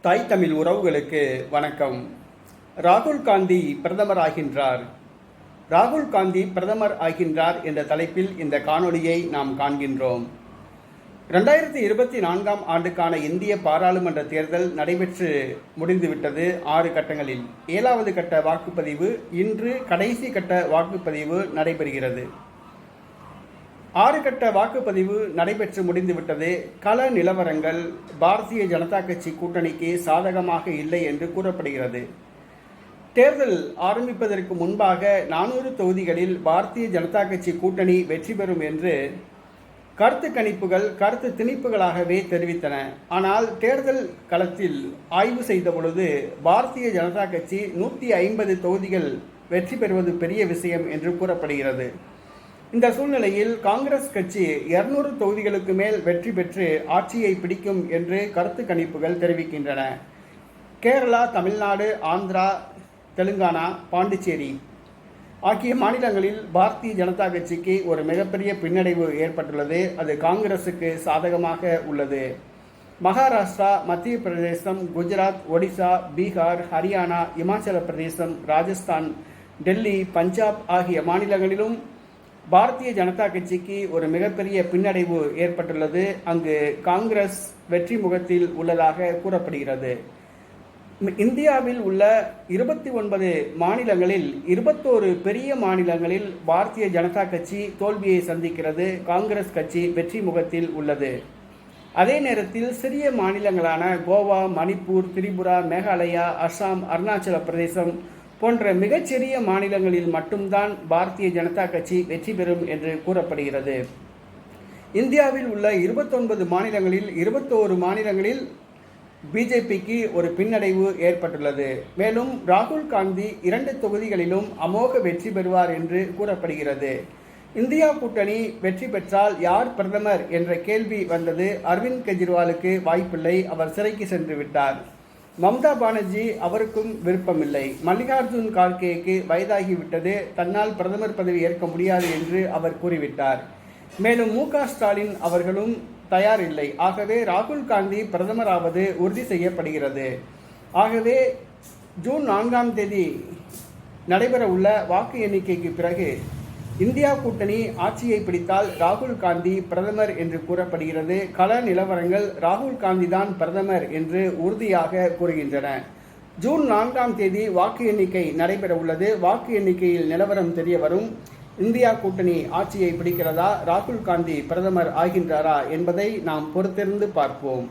தாய் தமிழ் உறவுகளுக்கு வணக்கம். ராகுல் காந்தி பிரதமர் ஆகின்றார். ராகுல் காந்தி பிரதமர் ஆகின்றார் என்ற தலைப்பில் இந்த காணொளியை நாம் காண்கின்றோம். ரெண்டாயிரத்தி இருபத்தி நான்காம் ஆண்டுக்கான இந்திய பாராளுமன்ற தேர்தல் நடைபெற்று முடிந்துவிட்டது ஆறு கட்டங்களில். ஏழாவது கட்ட வாக்குப்பதிவு இன்று கடைசி கட்ட வாக்குப்பதிவு நடைபெறுகிறது. ஆறு கட்ட வாக்குப்பதிவு நடைபெற்று முடிந்துவிட்டது. கள நிலவரங்கள் பாரதிய ஜனதா கட்சி கூட்டணிக்கு சாதகமாக இல்லை என்று கூறப்படுகிறது. தேர்தல் ஆரம்பிப்பதற்கு முன்பாக நானூறு தொகுதிகளில் பாரதிய ஜனதா கட்சி கூட்டணி வெற்றி பெறும் என்று கருத்து கணிப்புகள் கருத்து திணிப்புகளாகவே தெரிவித்தன. ஆனால் தேர்தல் களத்தில் ஆய்வு செய்த பொழுது பாரதிய ஜனதா கட்சி நூற்றி ஐம்பது தொகுதிகள் வெற்றி பெறுவது பெரிய விஷயம் என்று கூறப்படுகிறது. இந்த சூழ்நிலையில் காங்கிரஸ் கட்சி இருநூறு தொகுதிகளுக்கு மேல் வெற்றி பெற்று ஆட்சியை பிடிக்கும் என்று கருத்து கணிப்புகள் தெரிவிக்கின்றன. கேரளா தமிழ்நாடு ஆந்திரா தெலுங்கானா பாண்டிச்சேரி ஆகிய மாநிலங்களில் பாரதிய ஜனதா கட்சிக்கு ஒரு மிகப்பெரிய பின்னடைவு ஏற்பட்டுள்ளது. அது காங்கிரசுக்கு சாதகமாக உள்ளது. மகாராஷ்டிரா மத்திய பிரதேசம் குஜராத் ஒடிசா பீகார் ஹரியானா இமாச்சல பிரதேசம் ராஜஸ்தான் டெல்லி பஞ்சாப் ஆகிய மாநிலங்களிலும் பாரதிய ஜனதா கட்சிக்கு ஒரு மிகப்பெரிய பின்னடைவு ஏற்பட்டுள்ளது. அங்கு காங்கிரஸ் வெற்றி முகத்தில் உள்ளதாக கூறப்படுகிறது. இந்தியாவில் உள்ள இருபத்தி ஒன்பது மாநிலங்களில் இருபத்தோரு பெரிய மாநிலங்களில் பாரதிய ஜனதா கட்சி தோல்வியை சந்திக்கிறது. காங்கிரஸ் கட்சி வெற்றி முகத்தில் உள்ளது. அதே நேரத்தில் சிறிய மாநிலங்களான கோவா மணிப்பூர் திரிபுரா மேகாலயா அஸ்ஸாம் அருணாச்சல பிரதேசம் போன்ற மிகச்சிறிய மாநிலங்களில் மட்டும்தான் பாரதிய ஜனதா கட்சி வெற்றி பெறும் என்று கூறப்படுகிறது. இந்தியாவில் உள்ள இருபத்தொன்பது மாநிலங்களில் இருபத்தோரு மாநிலங்களில் பிஜேபிக்கு ஒரு பின்னடைவு ஏற்பட்டுள்ளது. மேலும் ராகுல் காந்தி இரண்டு தொகுதிகளிலும் அமோக வெற்றி பெறுவார் என்று கூறப்படுகிறது. இந்தியா கூட்டணி வெற்றி பெற்றால் யார் பிரதமர் என்ற கேள்வி வந்தது அரவிந்த் கெஜ்ரிவாலுக்கு வாய்ப்பில்லை. அவர் சிறைக்கு சென்று விட்டார். மம்தா பானர்ஜி அவருக்கும் விருப்பமில்லை. மல்லிகார்ஜுன் கார்கேக்கு வயதாகிவிட்டது. தன்னால் பிரதமர் பதவி ஏற்க முடியாது என்று அவர் கூறிவிட்டார். மேலும் மு ஸ்டாலின் அவர்களும் தயார் இல்லை ஆகவே ராகுல் காந்தி பிரதமராவது உறுதி செய்யப்படுகிறது. ஆகவே ஜூன் நான்காம் தேதி நடைபெற உள்ள வாக்கு எண்ணிக்கைக்கு பிறகு இந்தியா கூட்டணி ஆட்சியை பிடித்தால் ராகுல் காந்தி பிரதமர் என்று கூறப்படுகிறது. கள நிலவரங்கள் ராகுல் காந்தி தான் பிரதமர் என்று உறுதியாக கூறுகின்றன. ஜூன் நான்காம் தேதி வாக்கு எண்ணிக்கை நடைபெற உள்ளது. வாக்கு எண்ணிக்கையில் நிலவரம் தெரிய வரும். இந்தியா கூட்டணி ஆட்சியை பிடிக்கிறதா? ராகுல் காந்தி பிரதமர் ஆகின்றாரா என்பதை நாம் பொறுத்திருந்து பார்ப்போம்.